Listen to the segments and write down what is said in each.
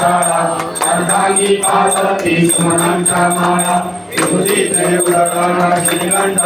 शाळा अर्धांगी पार्वती सुमनांच्या माळा विभूती त्रिपुरगण श्रीकंठ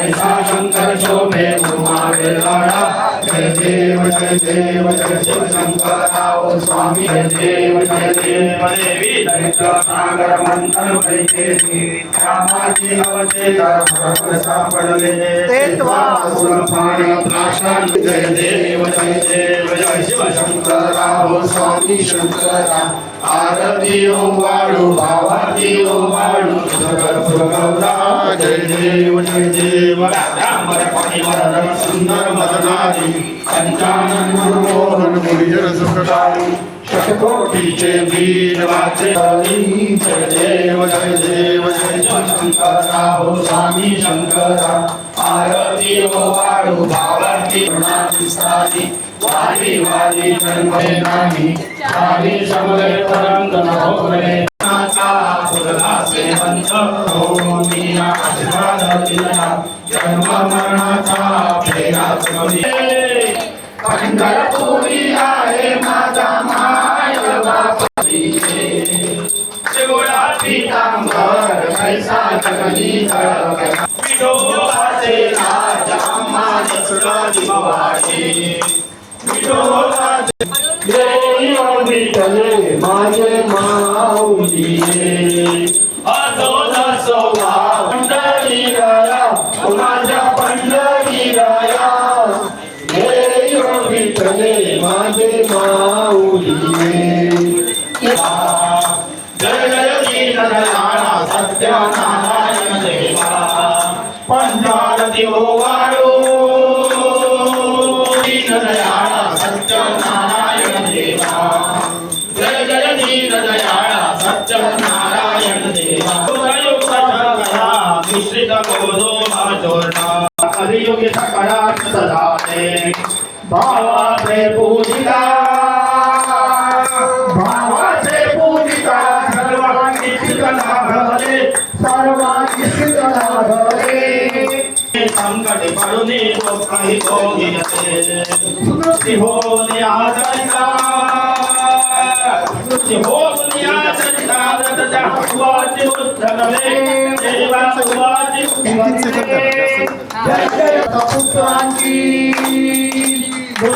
ऐसा शंकर शोभे उमा वेलाळा जय देव जय देव जय शिव शंकराव स्वामी जय देव जय देव देवी दैत्य सागर मंथन वैदेवी रामाची अवचेतर बरोबर सापडले तेत्वा असुर पाणी प्राशन जय देव जय देव जय शिव शंकराव स्वामी शंकरा आरती ओम वाळू भावाती ओम वाळू जगत गौरा जय देव जय देव रामर परिवर सुंदर मदनारी पंचानन मनमोहन मुनिजन सुखदारी शतकोटीचे वीर वाचे जय देव जय देव जय शिव शंकराव स्वामी शंकरा आरती ओ वाळू भावाती प्रणामी वाली वाली जन्मे नाही चारी शमले परंत नभोरे नाचा फुलदासे पंच होमी आशीर्वाद दिला जन्म मरणाचा फेरा चुकवली पंढरपुरी आहे माझा माय बापाची शिवळा पितांबर कैसा जगली विठोबाचे राजा आम्हा नसला भवानी विठोबाचे माझे माऊली. असो नसो पंढरी राया माझे माऊली जय जय दीनदयाळा सत्यनारायण देवा पंचारती वाळू दीनदयाळा सत्यनारायण देवा जय जय दीनदयाळा सत्यनारायण देवा मिश्रित गोधो सकळात सदाते भावाचे पूजिता. भावाचे पूजिता सर्वांनी शिकला घरे सर्वांनी शिकला घरे संकट पडून काही भोगी येते. सुखी होणे आजचा सुखी होणे आजचा रथच्या हवाची उद्धरले देवा सुवाची उद्धरले जय जय पुत्रांची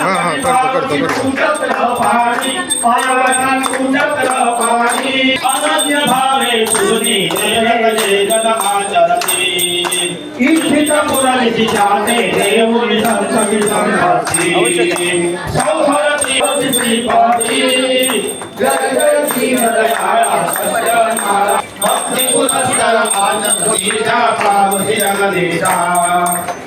दयाळा सत्यनारायण नारायण देवा संगती ऐसा भक्ता संगती कुचक्र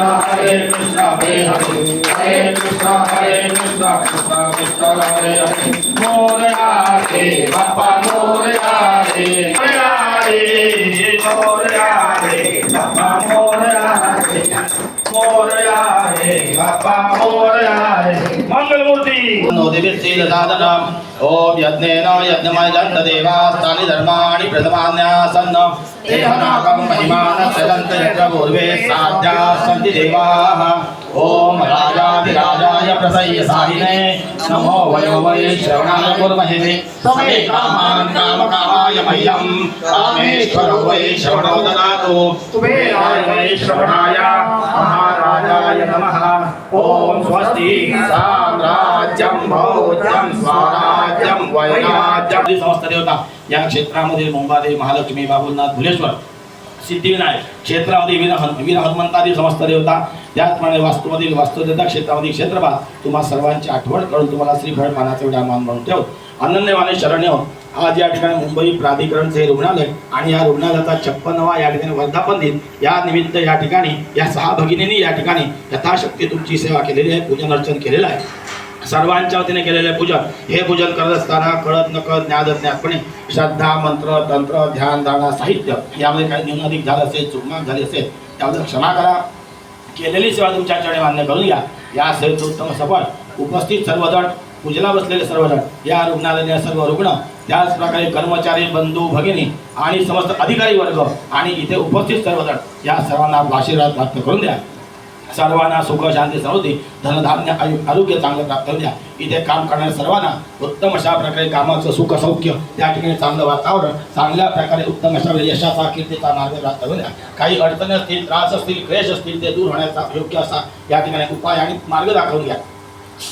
Hare Krishna, Hare Krishna, Krishna, Krishna Hare Hare. More Hare, Hare, Hare Hare, Hare, Hare, Hare. Bappa Morya रे मंगलमूर्ती। नो दिव्यशील साधनम् ॐ यज्ञेन यज्ञमयजन्त देवास्तानि धर्माणि प्रथमान्यासन् देहनाकं महिमानस्य दन्त यत्र पूर्वे साध्याः ॐ राजाधिराजाय प्रसय्य साहिने नमो वयो वै श्रवणाय कुर्महे समे कामान् कामकामाय मह्यं कामेश्वरो वै श्रवणो ददातु। कुबेराय वै श्रवणाय। महाराजाय नमः। ॐ स्वस्ति साम्राज्यं भौज्यं स्वराज्यं वैराज्यं। समस्त देवता या क्षेत्रामध्ये मुंबादेवी महालक्ष्मी बाबुलनाथ भुलेश्वर सिद्धिविनायक क्षेत्रामध्ये वीर हन वीर हनुमंतादी समस्त देवता त्याचप्रमाणे वास्तूमधील वास्तुदेवता क्षेत्रामध्ये क्षेत्रभाग तुम्हा सर्वांची आठवण करून तुम्हाला श्रीफळ मानाचा एवढा मान म्हणून ठेव अनन्यवाने शरण्य हो. आज या ठिकाणी मुंबई प्राधिकरणचे रुग्णालय आणि या रुग्णालयाचा छप्पनवा या ठिकाणी वर्धापन दिन या निमित्त या ठिकाणी या सहा भगिनींनी या ठिकाणी यथाशक्ती तुमची सेवा केलेली आहे पूजन अर्चन केलेलं आहे सर्वांच्या वतीने केलेले पूजन. हे पूजन करत असताना कळत नकळत ज्ञात अज्ञातपणे श्रद्धा मंत्र तंत्र ध्यान धारणा साहित्य यामध्ये काही न्यूनाधिक झालं असेल चुकमाक झाली असेल त्याबद्दल क्षमा करा. केलेली सेवा तुमच्या चरणी मान्य करून घ्या. या सेवेचं उत्तम सफळ उपस्थित सर्वजण पूजला बसलेले सर्वजण या रुग्णालयाने सर्व रुग्ण त्याचप्रकारे कर्मचारी बंधू भगिनी आणि समस्त अधिकारी वर्ग आणि इथे उपस्थित सर्वजण या सर्वांना आशीर्वाद प्राप्त करून द्या. सर्वांना सुख शांती समृद्धी धनधान्य आयु आरोग्य चांगलं प्राप्त होऊ द्या. इथे काम करणाऱ्या सर्वांना उत्तम अशा प्रकारे कामाचं सुख सौख्य त्या ठिकाणी चांगलं वातावरण चांगल्या प्रकारे उत्तम अशा यशाचा कीर्तीचा मार्ग प्राप्त होऊ द्या. काही अडचणी असतील त्रास असतील क्लेश असतील ते दूर होण्याचा योग्य असा या ठिकाणी उपाय आणि मार्ग दाखवून घ्या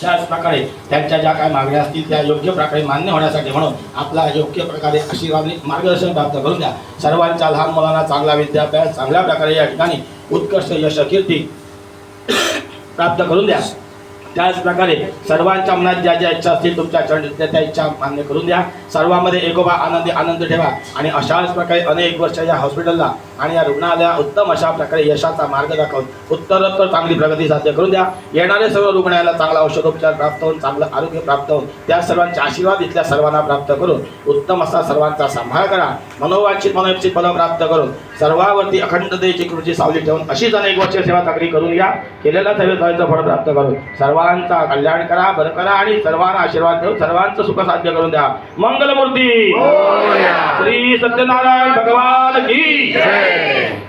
त्याच प्रकारे त्यांच्या ज्या काही मागण्या असतील त्या योग्य प्रकारे मान्य होण्यासाठी म्हणून आपला योग्य प्रकारे आशीर्वाद मार्गदर्शन प्राप्त करून द्या. सर्वांच्या लहान मुलांना चांगला विद्याभ्यास चांगल्या प्रकारे या ठिकाणी उत्कृष्ट यश कीर्ती प्राप्त करून द्या. त्याच प्रकारे सर्वांच्या मनात ज्या ज्या इच्छा असतील तुमच्या चरणी त्या त्या इच्छा मान्य करून द्या. सर्वांमध्ये एकोबा आनंदी आनंद ठेवा. आणि अशाच प्रकारे अनेक वर्ष या हॉस्पिटलला आणि या रुग्णालया उत्तम अशा प्रकारे यशाचा मार्ग दाखवून उत्तरोत्तर चांगली प्रगती साध्य करून द्या. येणारे सर्व रुग्णालयाला चांगला औषधोपचार प्राप्त होऊन चांगलं आरोग्य प्राप्त होऊन त्या सर्वांचे आशीर्वाद इथल्या सर्वांना प्राप्त करून उत्तम असा सर्वांचा सांभाळ करा. मनोवांछित मनोइच्छित फलं प्राप्त करून सर्वावरती अखंडतेची कृती सावली ठेवून अशीच अनेक वर्ष सेवा चाकरी करून घ्या केलेल्या सेवेचं फळ प्राप्त करून सर्वांचा कल्याण करा बरं करा आणि सर्वांना आशीर्वाद देऊन सर्वांचं सुख साध्य करून द्या. मंगलमूर्ती! श्री सत्यनारायण भगवान की Amém.